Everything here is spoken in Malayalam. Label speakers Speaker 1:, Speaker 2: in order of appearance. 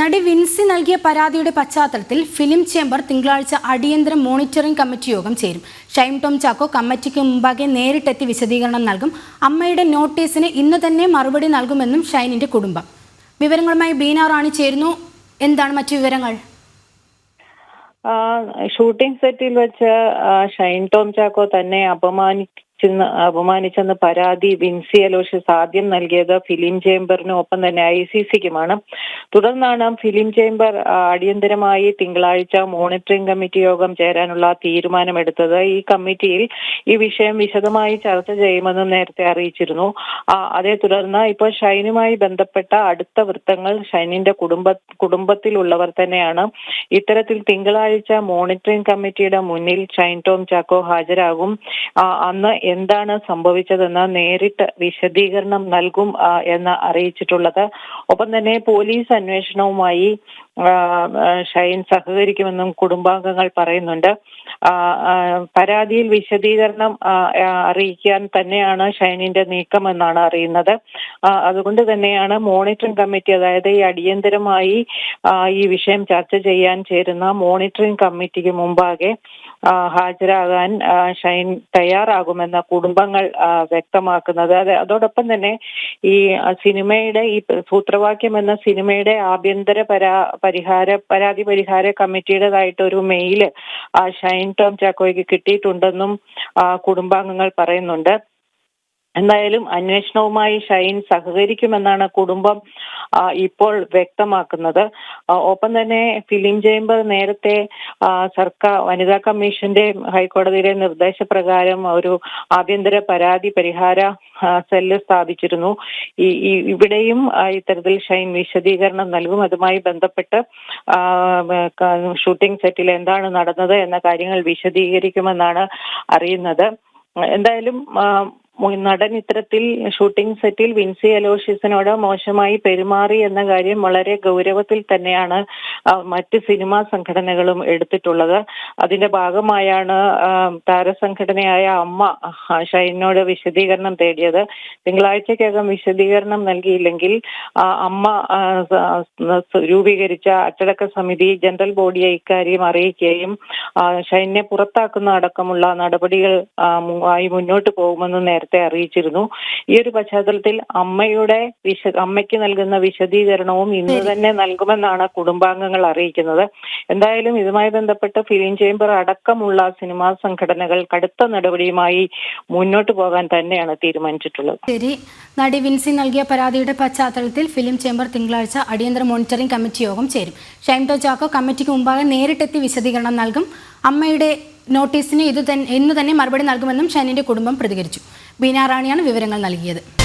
Speaker 1: നടി വിൻസി നൽകിയ പരാതിയുടെ പശ്ചാത്തലത്തിൽ ഫിലിം ചേംബർ തിങ്കളാഴ്ച അടിയന്തര മോണിറ്ററിംഗ് കമ്മിറ്റി യോഗം ചേരും. ഷൈം ടോം ചാക്കോ കമ്മിറ്റിക്ക് മുമ്പാകെ നേരിട്ടെത്തി വിശദീകരണം നൽകും. അമ്മയുടെ നോട്ടീസിന് ഇന്ന് തന്നെ മറുപടി നൽകുമെന്നും ഷൈനിന്റെ കുടുംബം. വിവരങ്ങളുമായി ബീന റാണി ചേരുന്നു. എന്താണ് മറ്റു വിവരങ്ങൾ?
Speaker 2: ഷൂട്ടിംഗ് സെറ്റിൽ വെച്ച് ഷൈൻ ടോം ചാക്കോ തന്നെ അപമാനിച്ചെന്ന് അപമാനിച്ചെന്ന് പരാതി വിൻസി അലോഷ്യസ് ആദ്യം നൽകിയത് ഫിലിം ചേംബറിനും ഒപ്പം തന്നെ ഐ സി സിക്കുമാണ്. തുടർന്നാണ് ഫിലിം ചേംബർ അടിയന്തരമായി തിങ്കളാഴ്ച മോണിറ്ററിംഗ് കമ്മിറ്റി യോഗം ചേരാനുള്ള തീരുമാനമെടുത്തത്. ഈ കമ്മിറ്റിയിൽ ഈ വിഷയം വിശദമായി ചർച്ച ചെയ്യുമെന്നും നേരത്തെ അറിയിച്ചിരുന്നു. അതേ തുടർന്ന് ഇപ്പോൾ ഷൈനുമായി ബന്ധപ്പെട്ട അടുത്ത വൃത്തങ്ങൾ ഷൈനിന്റെ കുടുംബ കുടുംബത്തിലുള്ളവർ തന്നെയാണ്. ഇത്തരത്തിൽ തിങ്കളാഴ്ച മോണിറ്ററിംഗ് കമ്മിറ്റിയുടെ മുന്നിൽ ഷൈൻ ടോം ചാക്കോ ഹാജരാകും. അന്ന് എന്താണ് സംഭവിച്ചതെന്ന് നേരിട്ട് വിശദീകരണം നൽകും എന്ന് അറിയിച്ചിട്ടുള്ളത്. ഒപ്പം തന്നെ പോലീസ് അന്വേഷണവുമായി ഷൈൻ സഹകരിക്കുമെന്നും കുടുംബാംഗങ്ങൾ പറയുന്നുണ്ട്. പരാതിയിൽ വിശദീകരണം അറിയിക്കാൻ തന്നെയാണ് ഷൈനിന്റെ നീക്കമെന്നാണ് അറിയുന്നത്. അതുകൊണ്ട് തന്നെയാണ് മോണിറ്ററിംഗ് കമ്മിറ്റി അതായത് ഈ അടിയന്തരമായി ഈ വിഷയം ചർച്ച ചെയ്യാൻ ചേരുന്ന മോണിറ്ററിംഗ് കമ്മിറ്റിക്ക് മുമ്പാകെ ഹാജരാകാൻ ഷൈൻ തയ്യാറാകുമെന്ന കുടുംബങ്ങൾ വ്യക്തമാക്കുന്നത്. അത് അതോടൊപ്പം തന്നെ ഈ സിനിമയുടെ ഈ സൂത്രവാക്യം എന്ന സിനിമയുടെ ആഭ്യന്തര പരാ പരിഹാര പരാതി പരിഹാര കമ്മിറ്റിയുടേതായിട്ട് ഒരു മെയിൽ ആ ഷൈൻ ടോം ചാക്കോയ്ക്ക് കിട്ടിയിട്ടുണ്ടെന്നും കുടുംബാംഗങ്ങൾ പറയുന്നുണ്ട്. എന്തായാലും അന്വേഷണവുമായി ഷൈൻ സഹകരിക്കുമെന്നാണ് കുടുംബം ഇപ്പോൾ വ്യക്തമാക്കുന്നത്. ഒപ്പം തന്നെ ഫിലിം ചേംബർ നേരത്തെ സർക്കാർ വനിതാ കമ്മീഷന്റെ ഹൈക്കോടതിയിലെ നിർദ്ദേശപ്രകാരം ഒരു ആഭ്യന്തര പരാതി പരിഹാര സെല്ല് സ്ഥാപിച്ചിരുന്നു. ഈ ഇവിടെയും ഇത്തരത്തിൽ ഷൈൻ വിശദീകരണം നൽകും. അതുമായി ബന്ധപ്പെട്ട് ഷൂട്ടിംഗ് സെറ്റിൽ എന്താണ് നടന്നത് എന്ന കാര്യങ്ങൾ വിശദീകരിക്കുമെന്നാണ് അറിയുന്നത്. എന്തായാലും നടൻ ഇത്തരത്തിൽ ഷൂട്ടിംഗ് സെറ്റിൽ വിൻസി അലോഷ്യസിനോട് മോശമായി പെരുമാറി എന്ന കാര്യം വളരെ ഗൗരവത്തിൽ തന്നെയാണ് മറ്റ് സിനിമാ സംഘടനകളും എടുത്തിട്ടുള്ളത്. അതിന്റെ ഭാഗമായാണ് താരസംഘടനയായ അമ്മ ഷൈനോട് വിശദീകരണം തേടിയത്. തിങ്കളാഴ്ചക്കകം വിശദീകരണം നൽകിയില്ലെങ്കിൽ അമ്മ രൂപീകരിച്ച അച്ചടക്ക സമിതി ജനറൽ ബോഡിയെ ഇക്കാര്യം അറിയിക്കുകയും ഷൈനെ പുറത്താക്കുന്ന അടക്കമുള്ള നടപടികൾ ആയി മുന്നോട്ട് പോകുമെന്ന് നേരത്തെ അറിയിച്ചിരുന്നു. ഈ ഒരു പശ്ചാത്തലത്തിൽ അമ്മയുടെ വിശ അമ്മയ്ക്ക് നൽകുന്ന വിശദീകരണവും ഇന്ന് തന്നെ നൽകുമെന്നാണ് കുടുംബാംഗങ്ങൾ അറിയിക്കുന്നത്. എന്തായാലും ഇതുമായി ബന്ധപ്പെട്ട് ഫിലിം ചേംബർ അടക്കമുള്ള സിനിമാ സംഘടനകൾ കടുത്ത നടപടിയുമായി മുന്നോട്ട് പോകാൻ തന്നെയാണ് തീരുമാനിച്ചിട്ടുള്ളത്.
Speaker 1: ശരി. നടി വിൻസി നൽകിയ പരാതിയുടെ പശ്ചാത്തലത്തിൽ ഫിലിം ചേംബർ തിങ്കളാഴ്ച അടിയന്തര മോണിറ്ററിംഗ് കമ്മിറ്റി യോഗം ചേരും. ഷൈംടോ ചാക്കോ കമ്മിറ്റിക്ക് മുമ്പാകെ നേരിട്ടെത്തി വിശദീകരണം നൽകും. അമ്മയുടെ നോട്ടീസിന് ഇത് തന്നെ ഇന്ന് തന്നെ മറുപടി നൽകുമെന്നും ഷൈനിന്റെ കുടുംബം പ്രതികരിച്ചു. ബീനാറാണിയാണ് വിവരങ്ങൾ നൽകിയത്.